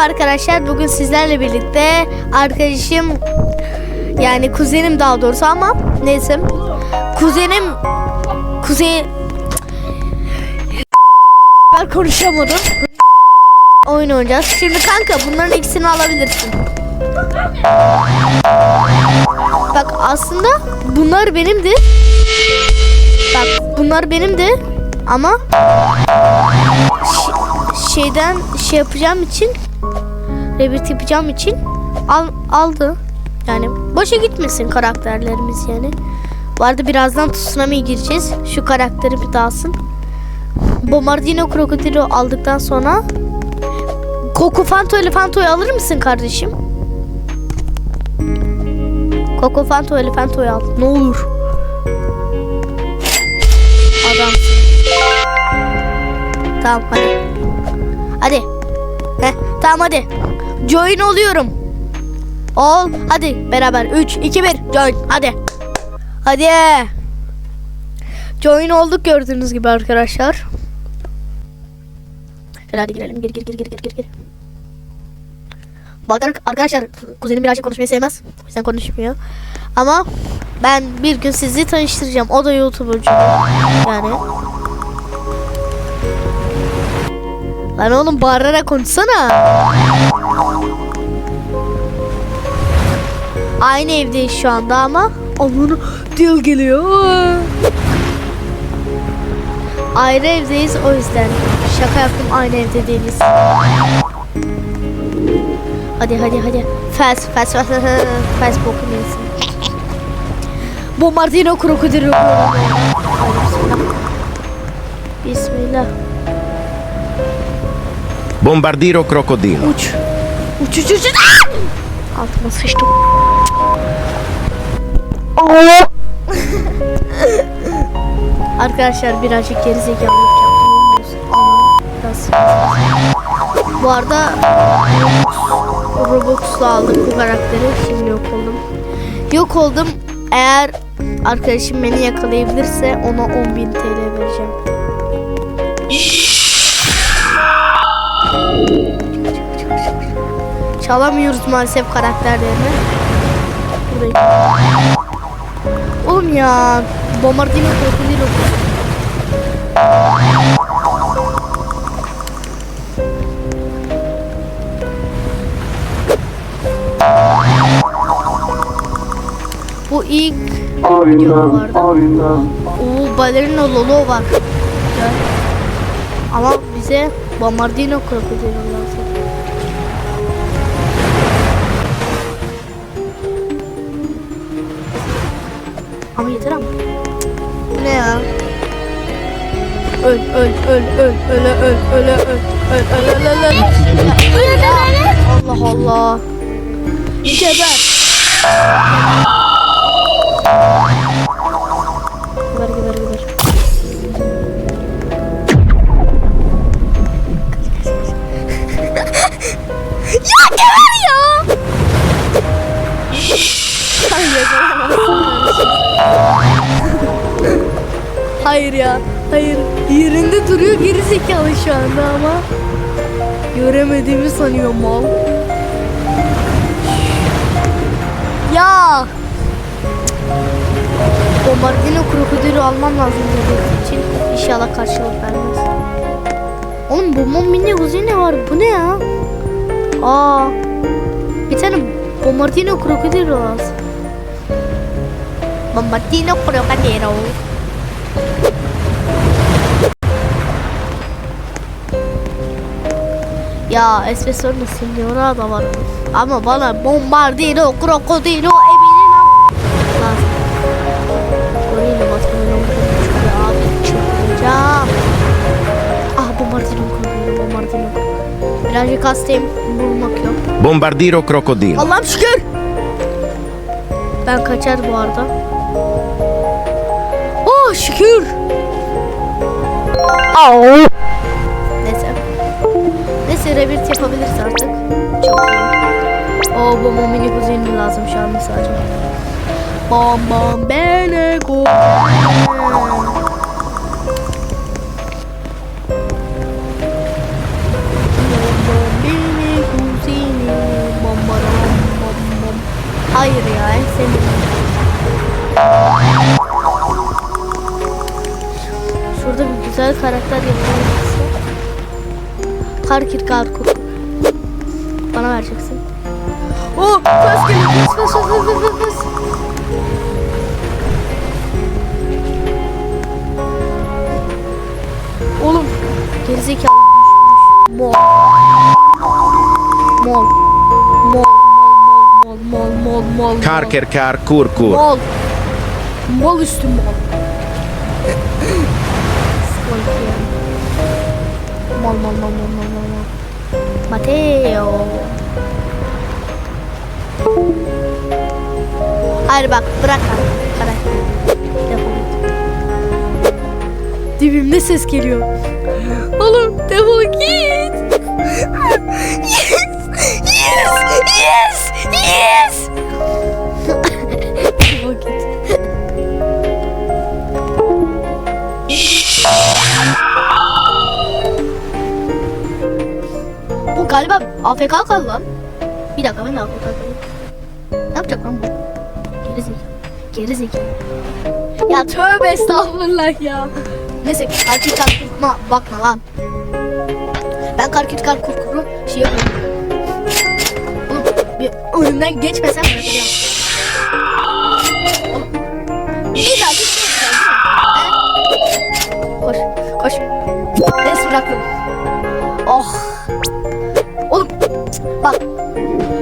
Merhaba arkadaşlar. Bugün sizlerle birlikte arkadaşım yani kuzenim daha doğrusu ama neyse. Kuzenim kuzey ben konuşamadım. Oyun oynayacağız. Şimdi kanka bunların ikisini alabilirsin. Bak aslında bunlar benimdi. Bak bunlar benimdi ama ş- şeyden şey yapacağım için Rebirth yapacağım için al, aldı. Yani boşa gitmesin karakterlerimiz yani. Bu arada birazdan Tsunami'ye gireceğiz. Şu karakteri bir dağılsın. Bombardino Krokodilo aldıktan sonra Coco Fanto Elefanto'yu alır mısın kardeşim? Coco Fanto Elefanto'yu al. Ne olur. Adam. Tamam hadi. Hadi. Heh, tamam hadi. Join oluyorum. Ol. Hadi beraber. 3, 2, 1. Join. Hadi. Hadi. Join olduk gördüğünüz gibi arkadaşlar. Şöyle hadi girelim. Gir gir gir gir gir gir. gir. Bak arkadaşlar kuzenim birazcık konuşmayı sevmez. O yüzden konuşmuyor. Ama ben bir gün sizi tanıştıracağım. O da YouTuber'cı. Yani. Lan oğlum bağırarak konuşsana. Aynı evdeyiz şu anda ama onu dil geliyor. Ayrı evdeyiz o yüzden. Şaka yaptım aynı evde değiliz. Hadi hadi hadi. Fast fast fast fast bokunu yesin. Bombardino krokodilo. Hadi bismillah. Bombardiro crocodilo. Uç. Uç uç uç. uç. Altıma sıçtım. Arkadaşlar birazcık gerizekalılık yaptım. biraz. Bu arada Robux'la aldım bu karakteri. Şimdi yok oldum. Yok oldum. Eğer arkadaşım beni yakalayabilirse ona 10.000 TL vereceğim. Çalamıyoruz maalesef karakterlerini. Buradayım. Oğlum ya. Bombardino krokodilo. Bu ilk video vardı. Oo balerina Lolo var. Güzel. Ama bize Bombardino krokodilo lazım. Ama yeter ama. Bu ne ya? Öl öl öl öl öle öl öle öl öl öl öl öl öl Allah Allah. Geber. Geber geber geber. ya geber Hayır ya. Hayır. Yerinde duruyor geri zekalı şu anda ama. Göremediğimi sanıyor mal. Ya. Bombardino krokodili almam lazım dediğim için. İnşallah karşılık vermez. Oğlum bu mum mini ne var? Bu ne ya? Aa. Bir tane Bombardino krokodili lazım. Bombardino krokodilo. Ya Espreso'nun Signora da var. Ama bana Bombardino krokodilo eminim lazım. Abi çıkacağım. Ah Bombardino krokodilo Bombardino. Birazcık hastayım. Bulmak yok. Bombardiro crocodilo. Allah'ım şükür. Ben kaçar bu arada. Oh şükür. Au. Neyse. Neyse revirt yapabiliriz artık. Çok iyi. Oo bu mini kuzeyini lazım şu an mesajım. Bam bam bene go. Hayır ya, senin. Go. karakter yapılması. Karkir Karkur. Bana vereceksin. Oh, fes geliyor. Fes fes fes fes fes. Oğlum gerizekalı. Mol. Mol. Mol mol mol mol mol. Karker kar kur kur. Mol. Mol üstü mol. Mol mol mol mol mol mol mol. Mateo. Hayır bak bırak abi. Karakter. Defol. Dibimde ses geliyor. Oğlum defol git. yes! Yes! Yes! Yes! defol git. AFK kaldı lan. Bir dakika ben de AFK kalayım. Ne yapacak lan bu? Geri zekalı. Ya tövbe estağfurullah ya. Neyse karkirkar kurma bakma lan. Ben karkirkar kurkuru şey yapıyorum. Oğlum bir önümden geçmesem bırakacağım. Bir daha? Koş koş. Res bıraktım. Bak.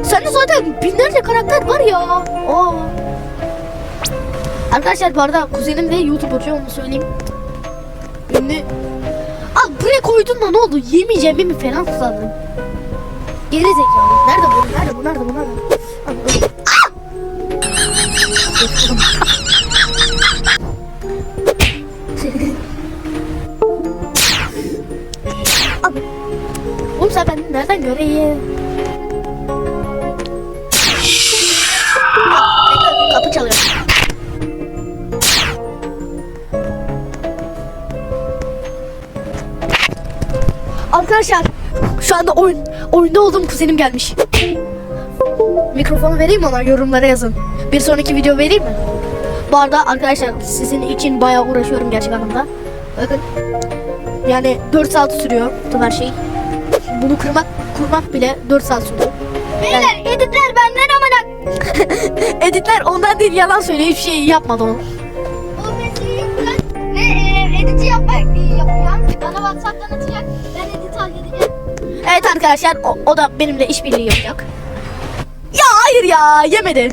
Sende zaten binlerce karakter var ya. Oo. Arkadaşlar bu arada kuzenim de YouTuber'cı onu söyleyeyim. Ünlü. Al buraya koydun da ne oldu? Yemeyeceğimi mi falan kullandım. Geri zekalı. Nerede bu? Nerede bu? Nerede bu? Nerede bu? Al. Oğlum sen beni nereden göreyim? Arkadaşlar şu anda oyun oyunda olduğum kuzenim gelmiş. Mikrofonu vereyim ona yorumlara yazın. Bir sonraki video vereyim mi? Bu arada arkadaşlar sizin için bayağı uğraşıyorum gerçek anlamda. Bakın yani 4 saat sürüyor bütün her şey. Bunu kırmak kurmak bile 4 saat sürüyor. Beyler editler benden amına. Editler ondan değil yalan söylüyor hiçbir şey yapmadı o. arkadaşlar o, o da benimle işbirliği yapacak. Ya hayır ya yemedi.